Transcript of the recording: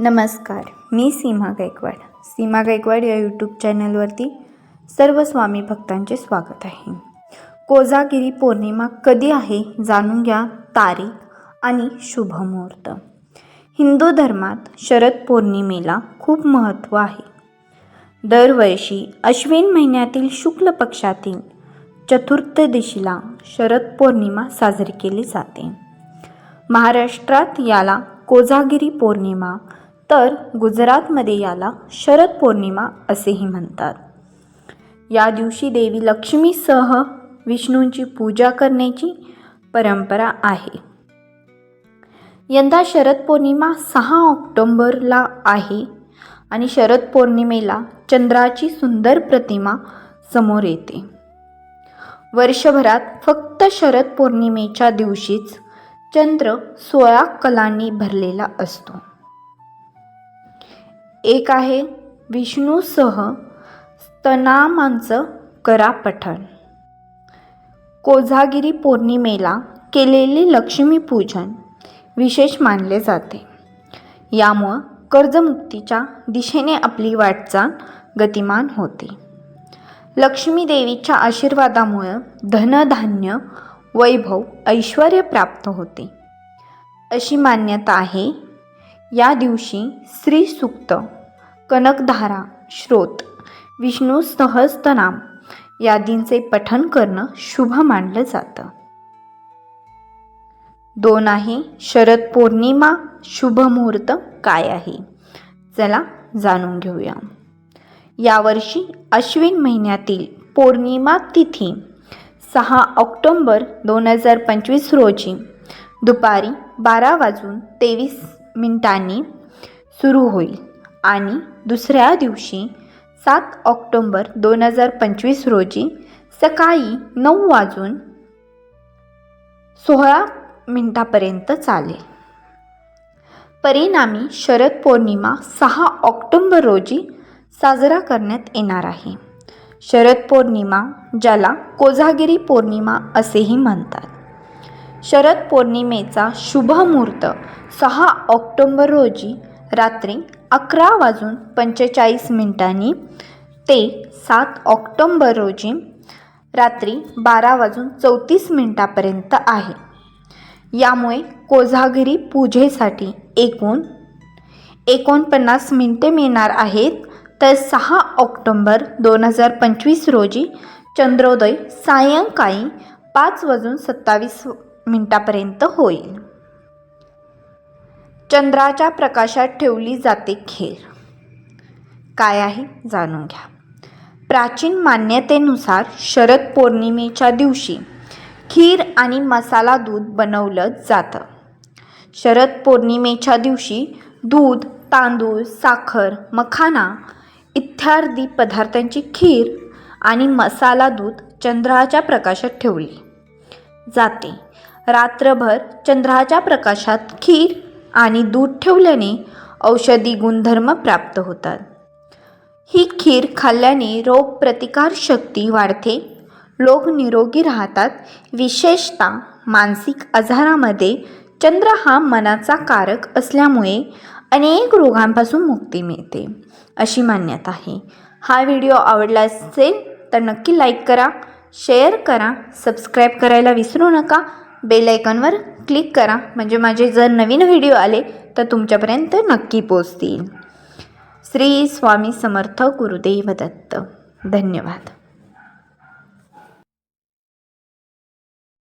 नमस्कार मी सीमा गायकवाड. सीमा गायकवाड या यूट्यूब चॅनलवरती सर्व स्वामी भक्तांचे स्वागत आहे. कोजागिरी पौर्णिमा कधी आहे जाणून घ्या तारीख आणि शुभमुहूर्त हिंदू धर्मात शरद पौर्णिमेला खूप महत्त्व आहे. दरवर्षी अश्विन महिन्यातील शुक्ल पक्षातील चतुर्थदशीला शरद पौर्णिमा साजरी केली जाते. महाराष्ट्रात याला कोजागिरी पौर्णिमा तर गुजरातमध्ये याला शरद पौर्णिमा असेही म्हणतात. या दिवशी देवी लक्ष्मीसह विष्णूंची पूजा करण्याची परंपरा आहे. यंदा शरद पौर्णिमा सहा ऑक्टोंबरला आहे आणि शरद पौर्णिमेला चंद्राची सुंदर प्रतिमा समोर येते. वर्षभरात फक्त शरद पौर्णिमेच्या दिवशीच चंद्र सोळा कलांनी भरलेला असतो. एक आहे विष्णूसह स्तनामांचं करा पठण कोझागिरी पौर्णिमेला केलेले लक्ष्मीपूजन विशेष मानले जाते. यामुळं कर्जमुक्तीच्या दिशेने आपली वाटचाल गतिमान होते. लक्ष्मी देवीच्या आशीर्वादामुळं धनधान्य वैभव ऐश्वर प्राप्त होते. अशी मान्यता आहे. या दिवशी श्रीसुक्त कनकधारा श्रोत विष्णू सहस्त्रनाम यादींचे पठन करणं शुभ मानलं जातं. दोन आहे शरद पौर्णिमा शुभ मुहूर्त काय आहे? चला जाणून घेऊया. यावर्षी अश्विन महिन्यातील पौर्णिमा तिथी सहा ऑक्टोंबर दोन हजार पंचवीस रोजी दुपारी बारा वाजून तेवीस मिनिटांनी सुरू होईल. आणि दुसऱ्या दिवशी सात ऑक्टोंबर दोन हजार पंचवीस रोजी सकाळी नऊ वाजून सोळा मिनटापर्यंत चालेल परिणामी शरद पौर्णिमा सहा ऑक्टोंबर रोजी साजरा करण्यात येणार आहे. शरद पौर्णिमा ज्याला कोझागिरी पौर्णिमा असेही म्हणतात. शरद पौर्णिमेचा शुभ मुहूर्त सहा ऑक्टोंबर रोजी रात्री अकरा वाजून पंचेचाळीस मिनिटांनी ते सात ऑक्टोंबर रोजी रात्री बारा वाजून चौतीस मिनिटापर्यंत आहे. यामुळे कोझागिरी पूजेसाठी एकूण एकोणपन्नास मिनिटे मिळणार आहेत तर सहा ऑक्टोंबर दोन हजार पंचवीस रोजी चंद्रोदय सायंकाळी पाच वाजून सत्तावीस मिनिटापर्यंत होईल. चंद्राच्या प्रकाशात ठेवली जाते खीर काय आहे? जाणून घ्या. प्राचीन मान्यतेनुसार शरद पौर्णिमेच्या दिवशी खीर आणि मसाला दूध बनवलं जातं. शरद पौर्णिमेच्या दिवशी दूध तांदूळ साखर मखाना इत्यादी पदार्थांची खीर आणि मसाला दूध चंद्राच्या प्रकाशात ठेवली जाते. रात्रभर चंद्राच्या प्रकाशात खीर आणि दूध ठेवल्याने औषधी गुणधर्म प्राप्त होतात. ही खीर खाल्ल्याने रोगप्रतिकारशक्ती वाढते. लोक निरोगी राहतात. विशेषतः मानसिक आजारामध्ये चंद्र हा मनाचा कारक असल्यामुळे अनेक रोगांपासून मुक्ती मिळते अशी मान्यता आहे. हा व्हिडिओ आवडला असेल तर नक्की लाईक करा शेअर करा सबस्क्राईब करायला विसरू नका. बेलायकॉनवर क्लिक करा. म्हणजे माझे जर नवीन व्हिडिओ आले तर तुमच्यापर्यंत नक्की पोचतील श्री स्वामी समर्थ गुरुदेव दत्त. धन्यवाद.